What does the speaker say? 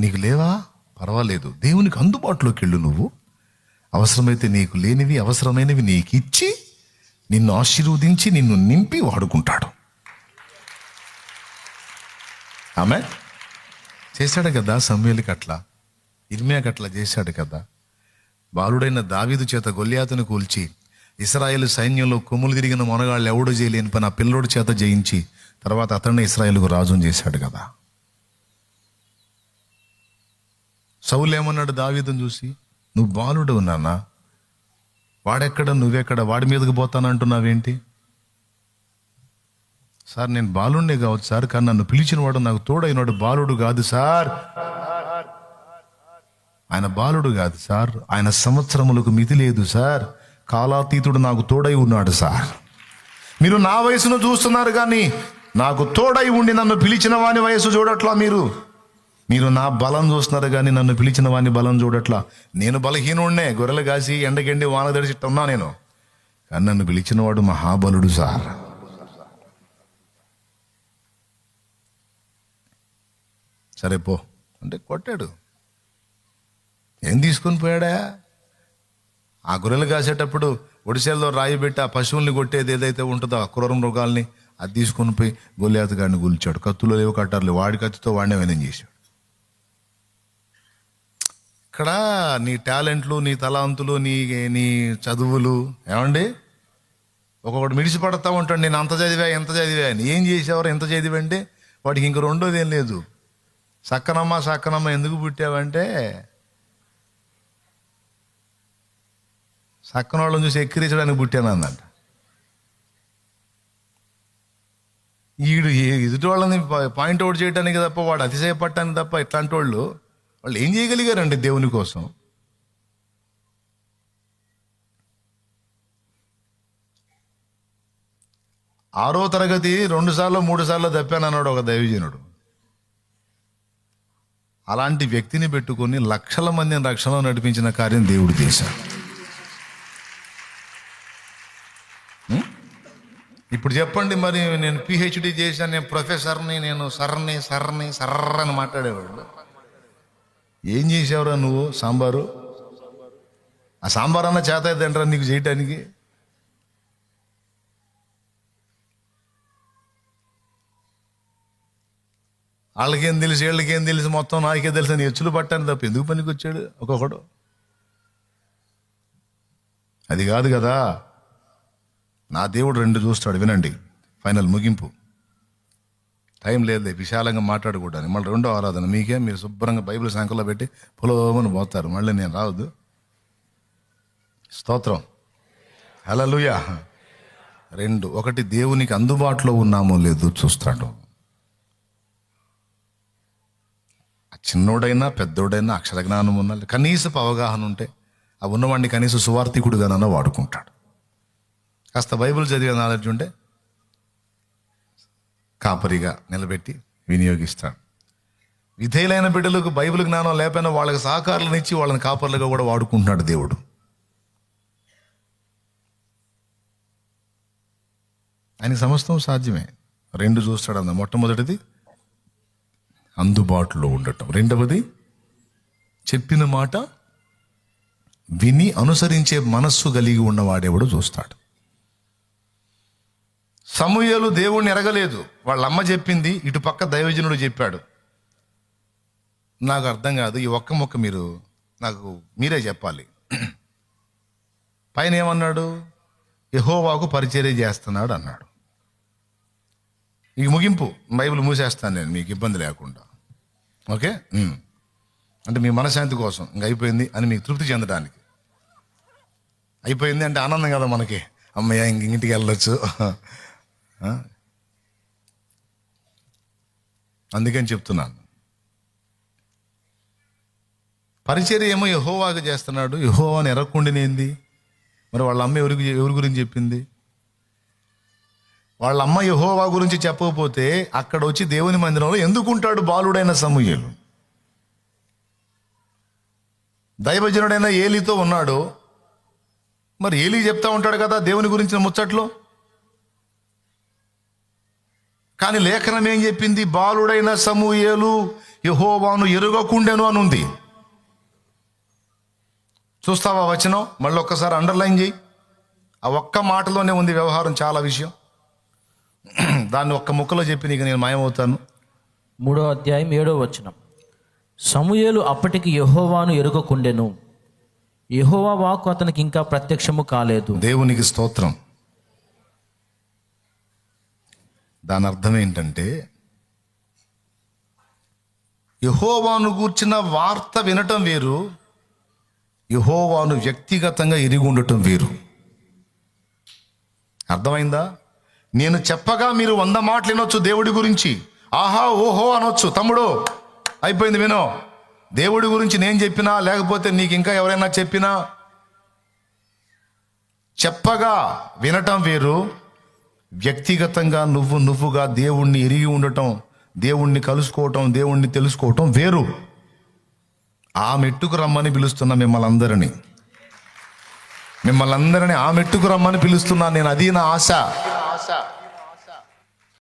నీకు లేవా? పర్వాలేదు. దేవునికి అందుబాటులోకి వెళ్ళు నువ్వు. అవసరమైతే నీకు లేనివి అవసరమైనవి నీకు ఇచ్చి నిన్ను ఆశీర్వదించి నిన్ను నింపి వాడుకుంటాడు. ఆమె చేశాడు కదా సమ్యులకి అట్లా ఇర్మియాకి అట్లా చేశాడు కదా. బాలుడైన దావీదు చేత గొల్యాతను కూల్చి ఇస్రాయేల్ సైన్యంలో కొమ్ములు తిరిగిన మొనగాళ్ళు ఎవడు చేయలేని పని ఆ పిల్లోడి చేత జయించి తర్వాత అతన్ని ఇస్రాయేల్కు రాజుని చేశాడు కదా. సౌలు ఏమన్నాడు చూసి నువ్వు బాలుడు నాన్న. వాడెక్కడ నువ్వెక్కడ వాడి మీదకి పోతానంటున్నావేంటి సార్ నేను బాలుడినే కావచ్చు సార్ కానీ నన్ను పిలిచిన వాడు నాకు తోడైనవాడు బాలుడు కాదు సార్. ఆయన బాలుడు కాదు సార్ ఆయన సంవత్సరములకు మితి లేదు సార్. కాలాతీతుడు నాకు తోడై ఉన్నాడు సార్. మీరు నా వయసును చూస్తున్నారు కానీ నాకు తోడై ఉండి నన్ను పిలిచిన వాని వయసు చూడట్లా మీరు. మీరు నా బలం చూస్తున్నారు కానీ నన్ను పిలిచిన వాడిని బలం చూడట్లా. నేను బలహీనుడినే గొర్రెలు కాసి ఎండకెండి వాన తడిచి ఉన్నా నేను. కానీ నన్ను పిలిచిన వాడు మహాబలుడు సార్. సరే పో. అంటే కొట్టాడు. ఏం తీసుకొని పోయాడా? ఆ గొర్రెలు కాసేటప్పుడు ఒడిశాల్లో రాయి పెట్టి ఆ పశువుల్ని కొట్టేది ఏదైతే ఉంటుందో ఆ క్రూర మృగాల్ని అది తీసుకొని పోయి గొల్లియాత కూల్చాడు కత్తులు లేవు కట్టారు వాడి కత్తితో వాడినే వినం చేశాడు. ఇక్కడ నీ టాలెంట్లు నీ తలాంతులు నీ నీ చదువులు ఏమండి? ఒక్కొక్కటి మిడిసిపడతా ఉంటాడు నేను అంత చదివా ఎంత చదివా అని. ఏం చేసేవారు? ఎంత చదివండి? వాడికి ఇంక రెండోది ఏం లేదు. సక్కనమ్మ సక్కనమ్మ ఎందుకు పుట్టావంటే సక్కన వాళ్ళని చూసి ఎక్కిరించడానికి పుట్టాను అన్నట్టు ఈడు ఎదుటి వాళ్ళని పాయింట్ అవుట్ చేయడానికి తప్ప వాడు అతిశయపడటానికి తప్ప ఇట్లాంటి వాళ్ళు వాళ్ళు ఏం చేయగలిగారండి దేవుని కోసం? ఆరో తరగతి రెండు సార్లు మూడు సార్లు తప్పానన్నాడు ఒక దైవజనుడు. అలాంటి వ్యక్తిని పెట్టుకొని లక్షల మందిని రక్షణలో నడిపించిన కార్యం దేవుడు చేశాడు ఇప్పుడు చెప్పండి మరి నేను పిహెచ్డి చేశాను నేను ప్రొఫెసర్ని నేను సర్ని సర్ని సర్ర అని మాట్లాడేవాడు. ఏం చేసావురా నువ్వు? సాంబారు? ఆ సాంబార్ అన్న చేత ఏంటరా నీకు చేయటానికి? వాళ్ళకేం తెలుసు వీళ్ళకేం తెలుసు మొత్తం నాకే తెలుసు అని ఎచ్చులు పట్టాను తప్ప ఎందుకు పనికి వచ్చాడు ఒక్కొక్కడు? అది కాదు కదా. నా దేవుడు రెండు చూస్తాడు వినండి. ఫైనల్ ముగింపు. టైం లేదు విశాలంగా మాట్లాడుకుంటాను మళ్ళీ రెండో ఆరాధన మీకే మీరు శుభ్రంగా బైబిల్ సంఖ్యలో పెట్టి పొలవమని పోతారు మళ్ళీ నేను రావద్దు. స్తోత్రం. హలలుయా రెండు ఒకటి దేవునికి అందుబాటులో ఉన్నామో లేదో చూస్తాడు. చిన్నోడైనా పెద్దోడైనా అక్షర జ్ఞానం ఉన్నా కనీసపు అవగాహన ఉంటే ఆ ఉన్నవాడిని కనీసం సువార్థికుడుగానన్నా వాడుకుంటాడు. కాస్త బైబిల్ చదివే నాలెడ్జ్ ఉంటే కాపరిగా నిలబెట్టి వినియోగిస్తాడు. విధేయులైన బిడ్డలకు బైబిల్ జ్ఞానం లేకపోయినా వాళ్ళకి సహకారాలను ఇచ్చి వాళ్ళని కాపర్లుగా కూడా వాడుకుంటున్నాడు దేవుడు. ఆయన సమస్తం సాధ్యమే. రెండు చూస్తాడు అన్న మొట్టమొదటిది అందుబాటులో ఉండటం. రెండవది చెప్పిన మాట విని అనుసరించే మనస్సు కలిగి ఉన్నవాడెవడో చూస్తాడు. సమూహలు దేవుణ్ణి ఎరగలేదు. వాళ్ళ అమ్మ చెప్పింది ఇటు పక్క దైవజనుడు చెప్పాడు. నాకు అర్థం కాదు ఈ ఒక్క మొక్క మీరు నాకు మీరే చెప్పాలి. పైన ఏమన్నాడు? యహోవాకు పరిచర్య చేస్తున్నాడు అన్నాడు. ఈ ముగింపు బైబిల్ మూసేస్తాను నేను మీకు ఇబ్బంది లేకుండా. ఓకే? అంటే మీ మనశాంతి కోసం ఇంక అయిపోయింది అని మీకు తృప్తి చెందడానికి. అయిపోయింది అంటే ఆనందం కదా మనకి. అమ్మయ్య ఇంక ఇంటికి వెళ్ళొచ్చు. అందుకని చెప్తున్నాను. పరిచర్య ఏమో యహోవాగా చేస్తున్నాడు. యహోవాని ఎరక్కుండినేంది మరి వాళ్ళ అమ్మ ఎవరికి ఎవరి గురించి చెప్పింది? వాళ్ళ అమ్మ యహోవా గురించి చెప్పకపోతే అక్కడ వచ్చి దేవుని మందిరంలో ఎందుకుంటాడు బాలుడైన సమూహలు దైవజనుడైన ఏలితో ఉన్నాడు. మరి ఏలి చెప్తా ఉంటాడు కదా దేవుని గురించిన ముచ్చట్లో? కానీ లేఖనం ఏం చెప్పింది? బాలుడైన సమూయేలు యహోవాను ఎరుగకుండెను అని ఉంది చూస్తావా వచనం? మళ్ళీ ఒక్కసారి అండర్లైన్ చేయి. ఆ ఒక్క మాటలోనే ఉంది వ్యవహారం చాలా విషయం. దాన్ని ఒక్క ముక్కలో చెప్పి నీకు నేను మాయమవుతాను. మూడో అధ్యాయం ఏడో వచనం. సమూయేలు అప్పటికి యెహోవాను ఎరుగకుండెను. యెహోవా వాక్కు అతనికి ఇంకా ప్రత్యక్షము కాలేదు. దేవునికి స్తోత్రం. దాని అర్థం ఏంటంటే యహోవాను గూర్చిన వార్త వినటం వేరు యహోవాను వ్యక్తిగతంగా ఎరిగి ఉండటం వేరు. అర్థమైందా? నేను చెప్పగా మీరు వంద మాటలు వినొచ్చు దేవుడి గురించి. ఆహా ఓహో అనొచ్చు. తమ్ముడు అయిపోయింది వినో. దేవుడి గురించి నేను చెప్పినా లేకపోతే నీకు ఇంకా ఎవరైనా చెప్పినా? చెప్పగా వినటం వేరు వ్యక్తిగతంగా నువ్వు నువ్వుగా దేవుణ్ణి ఎరిగి ఉండటం దేవుణ్ణి కలుసుకోవటం దేవుణ్ణి తెలుసుకోవటం వేరు. ఆ మెట్టుకు రమ్మని పిలుస్తున్నా మిమ్మల్ని అందరినీ. మిమ్మల్ని అందరినీ ఆ మెట్టుకు రమ్మని పిలుస్తున్నాను నేను అది నా ఆశ ఆశ.